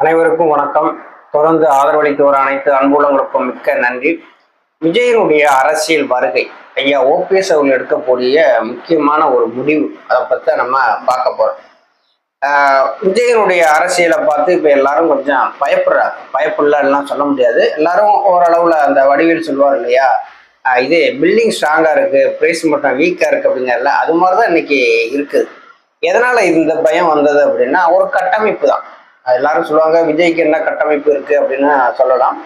அனைவருக்கும் வணக்கம். தொடர்ந்து ஆதரவளித்து வர அனைத்து அன்புள்ளங்களுக்கும் மிக்க நன்றி. விஜயனுடைய அரசியல் வருகை ஐயா ஓபிஎஸ் அவர்கள் எடுக்கக்கூடிய முக்கியமான ஒரு முடிவு அதை பற்றி நம்ம பார்க்க போறோம். ஆஹ் விஜயனுடைய அரசியலை பார்த்து இப்போ எல்லாரும் கொஞ்சம் பயப்படுறாங்க. பயப்படலாம் சொல்ல முடியாது. எல்லாரும் ஓரளவுல அந்த வடிவேல் சொல்லுவார் இல்லையா? இது பில்டிங் ஸ்ட்ராங்கா இருக்கு பிரைஸ் மட்டும் வீக்கா இருக்கு அப்படிங்கிறல அது மாதிரி தான் இன்னைக்கு இருக்குது. எதனால இந்த பயம் வந்தது அப்படின்னா ஒரு கட்டமைப்பு தான். எல்லாரும் சொல்லுவாங்க விஜய்க்கு என்ன கட்டமைப்பு இருக்கு? அப்படின்னு சொல்லலாம்.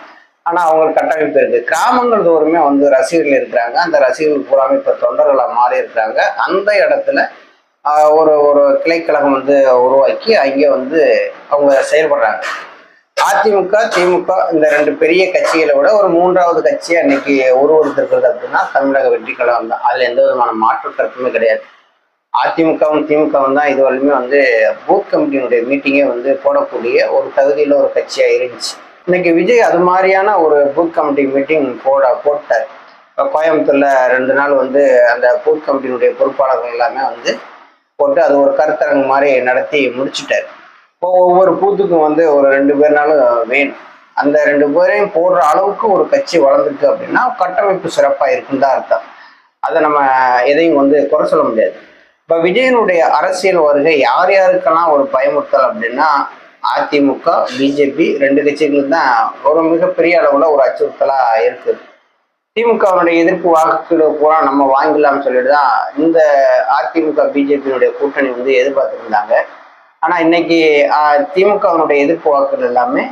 ஆனா அவங்களுக்கு கட்டமைப்பு இருக்கு. கிராமங்கள் தோறுமே வந்து ரசிகர்கள் இருக்கிறாங்க. அந்த ரசிகர்கள் பூராமே இப்ப தொண்டர்களா மாறி இருக்கிறாங்க. அந்த இடத்துல ஒரு ஒரு கிளைக்கழகம் வந்து உருவாக்கி அங்கே வந்து அவங்க செயல்படுறாங்க. அதிமுக திமுக இந்த ரெண்டு பெரிய கட்சிகளை விட ஒரு மூன்றாவது கட்சியா இன்னைக்கு உருவெடுத்திருக்கிறது அப்படின்னா தமிழக வெற்றி கழகம் தான். அதுல எந்த விதமான மாற்று கருத்துமே கிடையாது. அதிமுகவும் திமுகவும் தான் இதுவரையுமே வந்து பூத் கமிட்டியினுடைய மீட்டிங்கே வந்து போடக்கூடிய ஒரு தகுதியில் ஒரு கட்சியாக இருந்துச்சு. இன்னைக்கு விஜய் அது மாதிரியான ஒரு பூத் கமிட்டி மீட்டிங் போட போட்டார். இப்போ கோயம்புத்தூரில் ரெண்டு நாள் வந்து அந்த பூத் கமிட்டியினுடைய பொறுப்பாளர்கள் எல்லாமே வந்து போட்டு அது ஒரு கருத்தரங்கு மாதிரி நடத்தி முடிச்சுட்டார். இப்போ ஒவ்வொரு பூத்துக்கும் வந்து ஒரு ரெண்டு பேர்னாலும் வேணும். அந்த ரெண்டு பேரையும் போடுற அளவுக்கு ஒரு கட்சி வளர்ந்துருக்கு அப்படின்னா கட்டமைப்பு சிறப்பாக இருக்குன்னு தான் அர்த்தம். அதை நம்ம எதையும் வந்து குறை சொல்ல முடியாது. இப்போ விஜயனுடைய அரசியல் வருகை யார் யாருக்கெல்லாம் ஒரு பயமுறுத்தல் அப்படின்னா அதிமுக பிஜேபி ரெண்டு கட்சிகளும் தான் ஒரு மிகப்பெரிய அளவில் ஒரு அச்சுறுத்தலாக இருக்குது திமுகவுடைய எதிர்ப்பு வாக்குகள் பூரா நம்ம வாங்கிடலாம்னு சொல்லிட்டு தான் இந்த அதிமுக பிஜேபியினுடைய கூட்டணி வந்து எதிர்பார்த்துருந்தாங்க. ஆனால் இன்னைக்கு திமுகவினுடைய எதிர்ப்பு வாக்குகள் எல்லாமே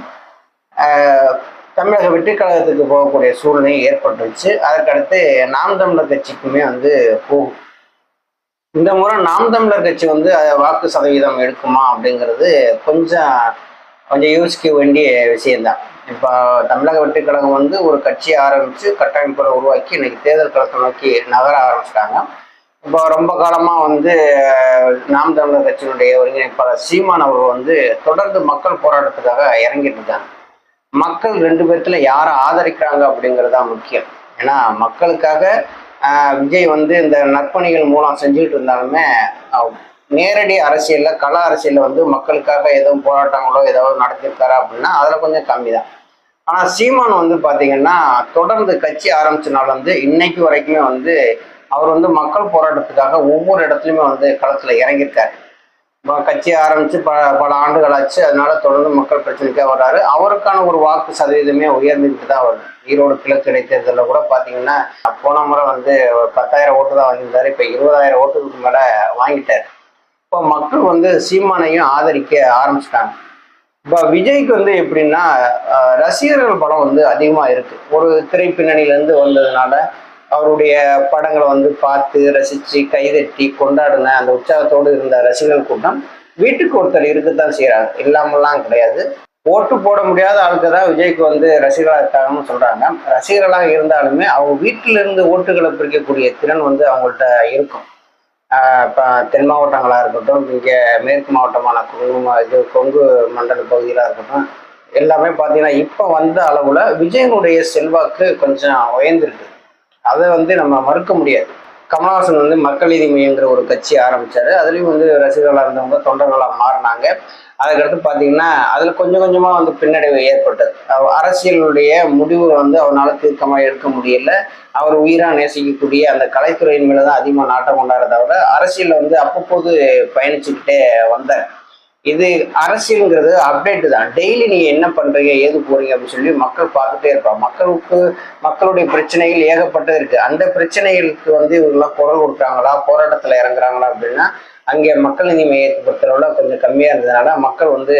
தமிழக வெற்றி கழகத்துக்கு போகக்கூடிய சூழ்நிலை ஏற்பட்டுருச்சு. அதற்கடுத்து நாம் தமிழர் கட்சிக்குமே வந்து போகும். இந்த முறை நாம் தமிழர் கட்சி வந்து வாக்கு சதவீதம் எடுக்குமா அப்படிங்கிறது கொஞ்சம் கொஞ்சம் யோசிக்க வேண்டிய விஷயம்தான். இப்போ தமிழக வெற்றி கழகம் வந்து ஒரு கட்சியை ஆரம்பித்து கட்டமைப்புகளை உருவாக்கி இன்னைக்கு தேர்தல் களத்தை நோக்கி நகர ஆரம்பிச்சிட்டாங்க. இப்போ ரொம்ப காலமாக வந்து நாம் தமிழர் கட்சியினுடைய ஒருங்கிணைப்பாளர் சீமான் அவர் வந்து தொடர்ந்து மக்கள் போராட்டத்துக்காக இறங்கிட்டு இருக்காங்க. மக்கள் ரெண்டு பேர்த்தில் யாரை ஆதரிக்கிறாங்க அப்படிங்கிறது தான் முக்கியம். ஏன்னா மக்களுக்காக விஜய் வந்து இந்த நற்பணிகள் மூலம் செஞ்சுக்கிட்டு இருந்தாலுமே நேரடி அரசியலில் கள அரசியலில் வந்து மக்களுக்காக எதுவும் போராட்டங்களோ ஏதாவது நடத்திருக்காரா அப்படின்னா அதில் கொஞ்சம் கம்மி தான் ஆனால் சீமான் வந்து பார்த்தீங்கன்னா தொடர்ந்து கட்சி ஆரம்பிச்சனால நாள் வந்து இன்னைக்கு வரைக்குமே வந்து அவர் வந்து மக்கள் போராட்டத்துக்காக ஒவ்வொரு இடத்துலையுமே வந்து களத்தில் இறங்கியிருக்காரு. இப்போ கட்சி ஆரம்பிச்சு பல பல ஆண்டுகள் ஆச்சு. அதனால தொடர்ந்து மக்கள் பிரச்சனைக்காக வர்றாரு. அவருக்கான ஒரு வாக்கு சதவீதமே உயர்ந்துட்டு தான் வருது. ஈரோடு கிழக்கு இடைத்தேர்தலில் கூட பார்த்தீங்கன்னா போன முறை வந்து பத்தாயிரம் ஓட்டு தான் வாங்கியிருந்தாரு. இப்போ இருபதாயிரம் ஓட்டுக்கு மேலே வாங்கிட்டார். இப்போ மக்கள் வந்து சீமானையும் ஆதரிக்க ஆரம்பிச்சிட்டாங்க. இப்போ விஜய்க்கு வந்து எப்படின்னா ரசிகர்கள் படம் வந்து அதிகமாக இருக்கு. ஒரு திரைப்பின்னணியிலேருந்து வந்ததுனால அவருடைய படங்களை வந்து பார்த்து ரசித்து கைதட்டி கொண்டாடின அந்த உற்சாகத்தோடு இருந்த ரசிகர்கள் கூட்டம் வீட்டுக்கு ஒருத்தர் இருக்கத்தான் செய்கிறாங்க இல்லாமலாம் கிடையாது. ஓட்டு போட முடியாத ஆளுக்கு தான் விஜய்க்கு வந்து ரசிகர்களாக இருக்காங்கன்னு சொல்கிறாங்க ரசிகர்களாக இருந்தாலுமே அவங்க வீட்டிலிருந்து ஓட்டுகளை பிரிக்கக்கூடிய திறன் வந்து அவங்கள்ட்ட இருக்கும். இப்போ தென் மாவட்டங்களாக இருக்கட்டும் இங்கே மேற்கு மாவட்டமான கொங்கு இது கொங்கு மண்டல பகுதியிலாக இருக்கட்டும் எல்லாமே பார்த்தீங்கன்னா இப்போ வந்த அளவில் விஜயனுடைய செல்வாக்கு கொஞ்சம் உயர்ந்திருக்கு. அதை வந்து நம்ம மறுக்க முடியாது. கமலஹாசன் வந்து மக்கள் நீதி மையங்கிற ஒரு கட்சி ஆரம்பித்தார் அதுலேயும் வந்து ரசிகர்களாக இருந்தவங்க தொண்டர்களாக மாறினாங்க. அதுக்கடுத்து பார்த்தீங்கன்னா அதில் கொஞ்சம் கொஞ்சமாக வந்து பின்னடைவு ஏற்பட்டது. அரசியலுடைய முடிவு வந்து அவனால் தீர்க்கமாக எடுக்க முடியல. அவர் உயிராக நேசிக்கக்கூடிய அந்த கலைத்துறையின் மேலே தான் அதிகமாக நாட்டம் கொண்டாடுறத தவிர அரசியலில் வந்து அப்பப்போது பயணிச்சுக்கிட்டே வந்தார். இது அரசியலுங்கிறது அப்டேட் தான். டெய்லி நீங்கள் என்ன பண்றீங்க ஏது போறீங்க அப்படின்னு சொல்லி மக்கள் பார்த்துட்டே இருப்பாங்க. மக்களுக்கு மக்களுடைய பிரச்சனைகள் ஏகப்பட்டது இருக்கு. அந்த பிரச்சனைகளுக்கு வந்து இவங்கெல்லாம் குரல் கொடுக்குறாங்களா? போராட்டத்துல இறங்குறாங்களா அப்படின்னா அங்கே மக்கள் நீதி மையத்தை பொறுத்தளவுல கொஞ்சம் கம்மியா இருந்ததுனால மக்கள் வந்து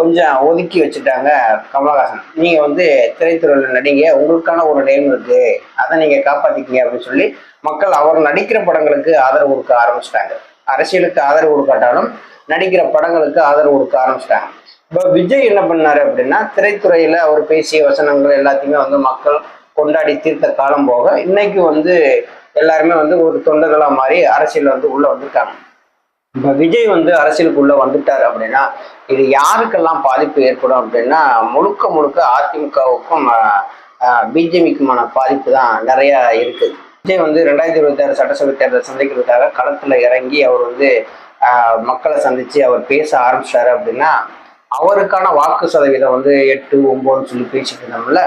கொஞ்சம் ஒதுக்கி வச்சுட்டாங்க கமலஹாசன். நீங்க வந்து திரைத்துறையில் நடிங்க உங்களுக்கான ஒரு நேம் இருக்கு. அதை நீங்க காப்பாத்திக்கீங்க அப்படின்னு சொல்லி மக்கள் அவர் நடிக்கிற படங்களுக்கு ஆதரவு கொடுக்க ஆரம்பிச்சிட்டாங்க. அரசியலுக்கு ஆதரவு கொடுக்காட்டாலும் நடிக்கிற படங்களுக்கு ஆதரவு கொடுக்க ஆரம்பிச்சிட்டாங்க. இப்போ விஜய் என்ன பண்ணாரு அப்படின்னா திரைத்துறையில அவர் பேசிய வசனங்கள் எல்லாத்தையுமே வந்து மக்கள் கொண்டாடி தீர்த்த காலம் போக இன்னைக்கு வந்து எல்லாருமே வந்து ஒரு தொண்டர்களா மாறி அரசியல் வந்து உள்ள வந்திருக்காங்க. இப்போ விஜய் வந்து அரசியலுக்குள்ள வந்துட்டார் அப்படின்னா இது யாருக்கெல்லாம் பாதிப்பு ஏற்படும் அப்படின்னா முழுக்க முழுக்க அதிமுகவுக்கும் பிஜேபிக்குமான பாதிப்பு தான் நிறைய இருக்குது விஜய் வந்து ரெண்டாயிரத்தி இருபத்தி ஆறு சட்டசபை தேர்தல் சந்திக்கிறதுக்காக களத்துல இறங்கி அவர் வந்து ஆஹ், மக்களை சந்திச்சு அவர் பேச ஆரம்பிச்சாரு அப்படின்னா அவருக்கான வாக்கு சதவீதம் வந்து எட்டு ஒன்பதுன்னு சொல்லி பேசிட்டு இருந்தோம்ல.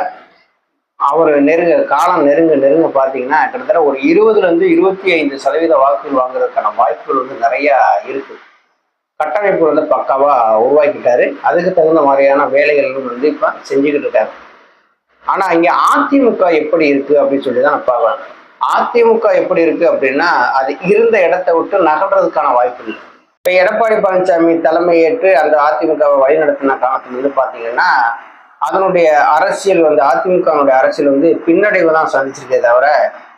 அவர் நெருங்க காலம் நெருங்க நெருங்க பார்த்தீங்கன்னா கிட்டத்தட்ட ஒரு இருபதுலேருந்து இருபத்தி ஐந்து சதவீத வாக்குகள் வாங்குறதுக்கான வாய்ப்புகள் வந்து நிறையா இருக்குது கட்டமைப்பு வந்து பக்காவாக உருவாக்கிட்டாரு. அதுக்கு தகுந்த மாதிரியான வேலைகளும் வந்து இப்போ செஞ்சுக்கிட்டு இருக்காரு. ஆனால் இங்கே அதிமுக எப்படி இருக்குது அப்படின்னு சொல்லி தான் நான் பார்க்குறேன். அதிமுக எப்படி இருக்கு அப்படின்னா அது இருந்த இடத்த விட்டு நகர்றதுக்கான வாய்ப்பு இல்லை. இப்ப எடப்பாடி பழனிசாமி தலைமையேற்று அந்த அதிமுகவை வழிநடத்தின காலத்துல வந்து பாத்தீங்கன்னா அதனுடைய அரசியல் வந்து அதிமுகனுடைய அரசியல் வந்து பின்னடைவு தான் சந்திச்சிருக்கே தவிர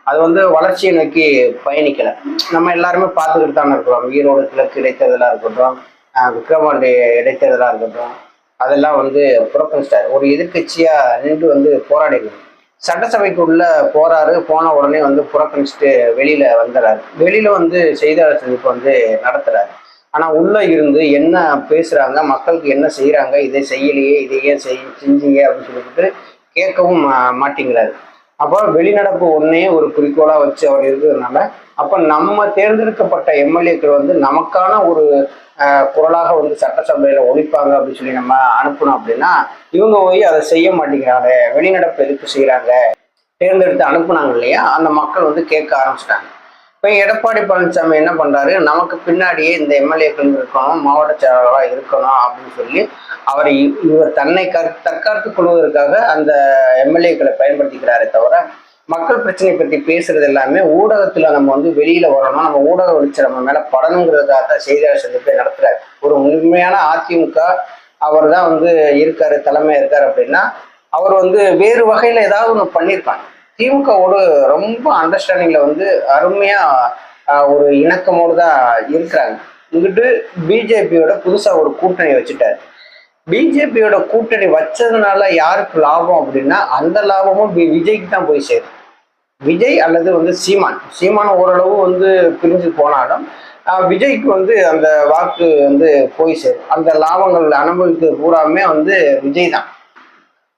அது வந்து வளர்ச்சியை நோக்கி பயணிக்கல. நம்ம எல்லாருமே பார்த்துக்கிட்டு தானே இருக்கிறோம். ஈரோடு கிழக்கு இடைத்தேர்தலாக இருக்கட்டும் ஆஹ் விக்ரவாண்டி இடைத்தேர்தலாக இருக்கட்டும் அதெல்லாம் வந்து புறக்கணிச்சிட்டாரு. ஒரு எதிர்க்கட்சியா நின்று வந்து போராடிக்கணும் சட்டசபைக்குள்ள போறாரு போன உடனே வந்து புறக்கணிச்சுட்டு வெளியில வந்துடுறாரு வெளியில வந்து செய்தியாளர் சந்திப்பு வந்து நடத்துறாரு. ஆனா உள்ள இருந்து என்ன பேசுறாங்க மக்களுக்கு என்ன செய்யறாங்க இதை செய்யலையே இதை ஏன் செய் செஞ்சீங்க அப்படின்னு சொல்லிட்டு கேட்கவும் மா- மாட்டேங்கிறாரு. அப்போ வெளிநடப்பு ஒன்னே ஒரு குறிக்கோளாக வச்சு அவர் இருக்கிறதுனால அப்போ நம்ம தேர்ந்தெடுக்கப்பட்ட எம்எல்ஏக்கள் வந்து நமக்கான ஒரு குரலாக வந்து சட்டசபையில் ஒழிப்பாங்க அப்படின்னு சொல்லி நம்ம அனுப்பணும் அப்படின்னா இவங்க போய் அதை செய்ய மாட்டேங்கிறாங்க. வெளிநடப்பு எதிர்ப்பு செய்கிறாங்க தேர்ந்தெடுத்து அனுப்புனாங்க இல்லையா? அந்த மக்கள் வந்து கேட்க ஆரம்பிச்சிட்டாங்க. இப்போ எடப்பாடி பழனிசாமி என்ன பண்ணுறாரு நமக்கு பின்னாடியே இந்த எம்எல்ஏக்கள் இருக்கணும் மாவட்ட செயலாளராக இருக்கணும் அப்படின்னு சொல்லி அவர் இவர் தன்னை கற் தற்காத்துக் கொள்வதற்காக அந்த எம்எல்ஏக்களை பயன்படுத்திக்கிறாரே தவிர மக்கள் பிரச்சனை பற்றி பேசுறது எல்லாமே ஊடகத்துல நம்ம வந்து வெளியில வரணும் நம்ம ஊடக வெளிச்சம் நம்ம மேல படணுங்கிறதா தான் செய்தியாளர் சந்திப்பை நடத்துறாரு. ஒரு உண்மையான அதிமுக அவர் தான் வந்து இருக்காரு தலைமை இருக்காரு அப்படின்னா அவர் வந்து வேறு வகையில ஏதாவது ஒன்று பண்ணியிருப்பாங்க. திமுகவோடு ரொம்ப அண்டர்ஸ்டாண்டிங்ல வந்து அருமையா ஒரு இணக்கமோடு தான் இருக்கிறாங்க. இங்கிட்டு பிஜேபியோட புதுசா ஒரு கூட்டணி வச்சுட்டாரு. பிஜேபியோட கூட்டணி வச்சதுனால யாருக்கு லாபம் அப்படின்னா அந்த லாபமும் விஜய்க்கு தான் போய் சேரும். விஜய் அல்லது வந்து சீமான். சீமான் ஓரளவு வந்து பிரிஞ்சு போனாலும் விஜய்க்கு வந்து அந்த வாக்கு வந்து போய் சேரும். அந்த லாபங்கள் அனுபவிக்கிறது பூராமே வந்து விஜய் தான்.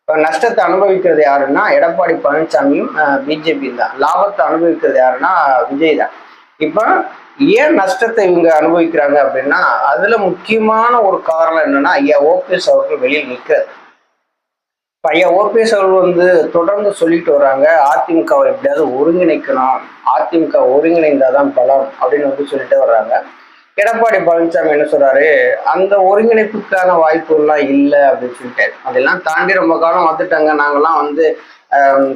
இப்போ நஷ்டத்தை அனுபவிக்கிறது யாருன்னா எடப்பாடி பழனிசாமியும் பிஜேபி தான். லாபத்தை அனுபவிக்கிறது யாருன்னா விஜய் தான். இப்போ ஏன் நஷ்டத்தை இவங்க அனுபவிக்கிறாங்க அப்படின்னா அதுல முக்கியமான ஒரு காரணம் என்னன்னா ஐயா ஓபிஎஸ் அவர்கள் வெளியில் நிற்கிறது ஐயா ஓபிஎஸ் அவர்கள் வந்து தொடர்ந்து சொல்லிட்டு வராங்க அதிமுகவை எப்படியாவது ஒருங்கிணைக்கணும் அதிமுக ஒருங்கிணைந்தாதான் பலம் அப்படின்னு வந்து சொல்லிட்டு வர்றாங்க. எடப்பாடி பழனிசாமி என்ன சொல்றாரு? அந்த ஒருங்கிணைப்புக்கான வாய்ப்புகள்லாம் இல்லை அப்படின்னு சொல்லிட்டாரு அதெல்லாம் தாண்டி ரொம்ப காலம் வந்துட்டாங்க. நாங்கெல்லாம் வந்து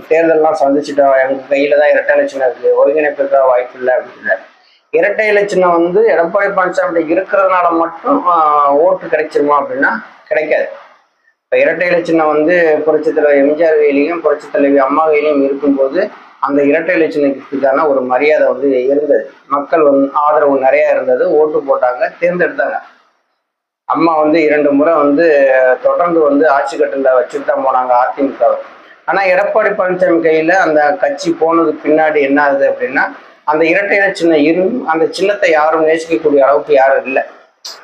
தேர்தல்லாம் சந்திச்சுட்டோம். எங்க கையில தான் இரட்டை இலட்சணம் இருக்கு. ஒருங்கிணைப்புக்கான வாய்ப்பு இல்லை அப்படின்னு சொல்றாரு இரட்டை இலட்சணம் வந்து எடப்பாடி பழனிசாமி இருக்கிறதுனால மட்டும் ஆஹ், ஓட்டு கிடைச்சிருமா அப்படின்னா கிடைக்காது. இப்போ இரட்டை இலச்சினம் வந்து புரட்சித் தலைவர் எம்ஜிஆர் வேலையும் புரட்சித் தலைவி அம்மா வேலையும் இருக்கும்போது அந்த இரட்டை இலச்சினத்துக்கான ஒரு மரியாதை வந்து இருந்தது. மக்கள் வந்து ஆதரவு நிறைய இருந்தது ஓட்டு போட்டாங்க தேர்ந்தெடுத்தாங்க. அம்மா வந்து இரண்டு முறை வந்து தொடர்ந்து வந்து ஆட்சி கட்டில வச்சுட்டு தான் போனாங்க அதிமுகவை. ஆனா எடப்பாடி பழனிசாமி கையில் அந்த கட்சி போனதுக்கு பின்னாடி என்ன ஆகுது அப்படின்னா அந்த இரட்டை இலை சின்னம் இரும் அந்த சின்னத்தை யாரும் நேசிக்கக்கூடிய அளவுக்கு யாரும் இல்லை.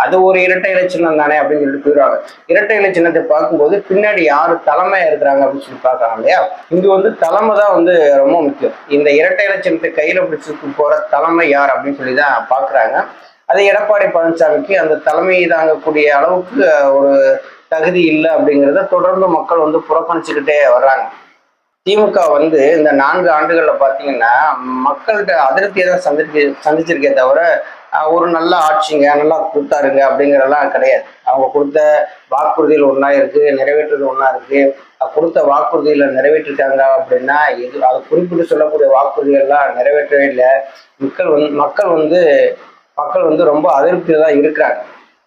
அது ஒரு இரட்டை இலை சின்னம் தானே அப்படின்னு சொல்லிட்டு போயிடுவாங்க. இரட்டை இலை சின்னத்தை பார்க்கும்போது பின்னாடி யாரு தலைமையா இருக்கிறாங்க அப்படின்னு சொல்லி பார்க்கறாங்க இல்லையா? இங்கு வந்து தலைமை தான் வந்து ரொம்ப முக்கியம். இந்த இரட்டை இலை சின்னத்தை கையில பிடிச்சிட்டு போற தலைமை யார் அப்படின்னு சொல்லி தான் பாக்குறாங்க அது எடப்பாடி பழனிசாமிக்கு அந்த தலைமையை தாங்கக்கூடிய அளவுக்கு ஒரு தகுதி இல்லை அப்படிங்கிறத தொடர்ந்து மக்கள் வந்து புறக்கணிச்சுக்கிட்டே வர்றாங்க. திமுக வந்து இந்த நான்கு ஆண்டுகள்ல பாத்தீங்கன்னா மக்கள்கிட்ட அதிருப்தியை தான் சந்திச்சு சந்திச்சிருக்கே தவிர ஒரு நல்ல ஆட்சிங்க நல்லா கொடுத்தாருங்க அப்படிங்கிறதெல்லாம் கிடையாது. அவங்க கொடுத்த வாக்குறுதிகள் ஒன்றா இருக்கு நிறைவேற்றுறது ஒன்றா இருக்கு. கொடுத்த வாக்குறுதிகளை நிறைவேற்றிருக்காங்க அப்படின்னா இது அது குறிப்பிட்டு சொல்லக்கூடிய வாக்குறுதிகள்லாம் நிறைவேற்றவே இல்லை. மக்கள் வந்து மக்கள் வந்து மக்கள் வந்து ரொம்ப அதிருப்தியில் தான் இருக்கிறாங்க.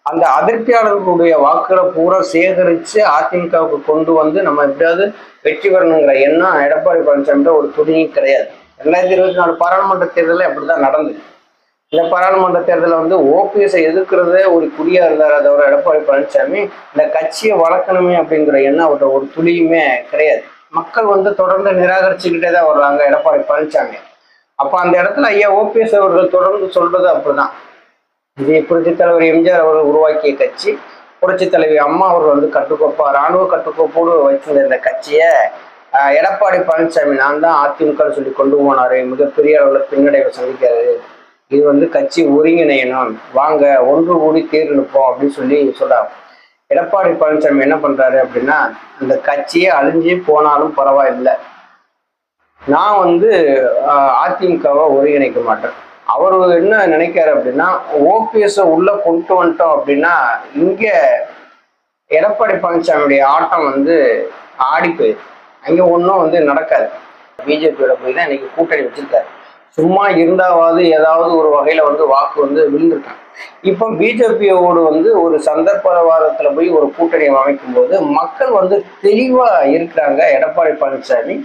அந்த அதிருப்தியாளர்களுடைய வாக்குகளை பூரா சேகரித்து அதிமுகவுக்கு கொண்டு வந்து நம்ம எப்படியாவது வெற்றி பெறணுங்கிற எண்ணம் எடப்பாடி பழனிசாமிகிட்ட ஒரு துணியும் கிடையாது. ரெண்டாயிரத்தி இருபத்தி நாலு பாராளுமன்ற தேர்தலில் அப்படிதான் நடந்தது. இந்த பாராளுமன்ற தேர்தலில் வந்து ஓபிஎஸ்ஐ எதிர்க்கிறதே ஒரு குறியாக இருந்தார் தவிர எடப்பாடி பழனிசாமி இந்த கட்சியை வளர்க்கணுமே அப்படிங்கிற எண்ணம் அவர்கிட்ட ஒரு துளியுமே கிடையாது. மக்கள் வந்து தொடர்ந்து நிராகரிச்சுக்கிட்டே தான் வர்றாங்க எடப்பாடி பழனிசாமி. அப்போ அந்த இடத்துல ஐயா ஓபிஎஸ் அவர்கள் தொடர்ந்து சொல்றது அப்படிதான். இது புரட்சித் தலைவர் எம்ஜிஆர் அவர்கள் உருவாக்கிய கட்சி. புரட்சித் தலைவி அம்மா அவர்கள் வந்து கட்டுக்கோப்பா ராணுவ கட்டுக்கோப்போடு வச்சிருந்த இந்த கட்சியை ஆஹ், எடப்பாடி பழனிசாமி நான் தான் அதிமுக சொல்லி கொண்டு போனாரு. மிகப்பெரிய அளவில் பின்னடைவை சந்திக்கிறாரு. இது வந்து கட்சி ஒருங்கிணையணும். வாங்க ஒன்று கூடி தேர்ந்தெடுப்போம் அப்படின்னு சொல்லி சொல்றாங்க எடப்பாடி பழனிசாமி என்ன பண்றாரு அப்படின்னா அந்த கட்சியே அழிஞ்சு போனாலும் பரவாயில்லை. நான் வந்து அதிமுகவை ஒருங்கிணைக்க மாட்டேன். அவர் என்ன நினைக்காரு அப்படின்னா ஓபிஎஸ் உள்ள கொண்டு வந்துட்டோம் அப்படின்னா இங்க எடப்பாடி பழனிசாமியுடைய ஆட்டம் வந்து ஆடி போயிடும். அங்க ஒன்றும் வந்து நடக்காது. பிஜேபியோட போய் தான் இன்னைக்கு கூட்டணி வச்சிருக்காரு. சும்மா இருந்தாவது ஏதாவது ஒரு வகையில வந்து வாக்கு வந்து விழுந்திருக்காங்க. இப்போ பிஜேபியோடு வந்து ஒரு சந்தர்ப்பவாதத்துல போய் ஒரு கூட்டணியை அமைக்கும் போது மக்கள் வந்து தெளிவா இருக்கிறாங்க எடப்பாடி பழனிசாமி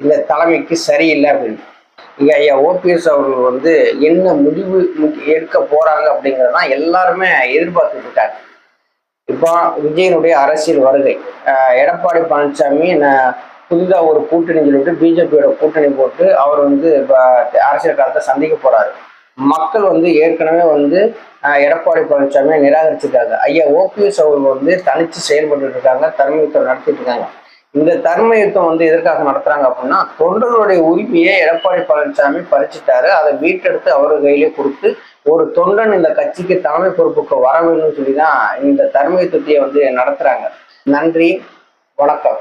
இந்த தலைமைக்கு சரியில்லை அப்படின்னு. ஐயா ஓபிஎஸ் அவர்கள் வந்து என்ன முடிவு எடுக்க போறாங்க அப்படிங்கறதான் எல்லாருமே எதிர்பார்த்துட்டு இருக்காங்க. இப்போ விஜயனுடைய அரசியல் வருகை. எடப்பாடி பழனிசாமி புதிதாக ஒரு கூட்டணி சொல்லிட்டு பிஜேபியோட கூட்டணி போட்டு அவர் வந்து இப்போ அரசியல் காலத்தை சந்திக்க போறாரு. மக்கள் வந்து ஏற்கனவே வந்து எடப்பாடி பழனிசாமியை நிராகரிச்சிருக்காங்க ஐயா ஓபிஎஸ் அவர்கள் வந்து தனித்து செயல்பட்டு இருக்காங்க தர்மயுத்தம் நடத்திட்டு இருக்காங்க. இந்த தர்மயுத்தம் வந்து எதற்காக நடத்துறாங்க அப்படின்னா தொண்டர்களுடைய உரிமையை எடப்பாடி பழனிசாமி பறிச்சுட்டாரு. அதை வீட்டெடுத்து அவர் கையிலே கொடுத்து ஒரு தொண்டன் இந்த கட்சிக்கு தலைமை பொறுப்புக்கு வர வேணும்னு சொல்லி தான் இந்த தர்மயுத்தத்தையே வந்து நடத்துறாங்க. நன்றி வணக்கம்.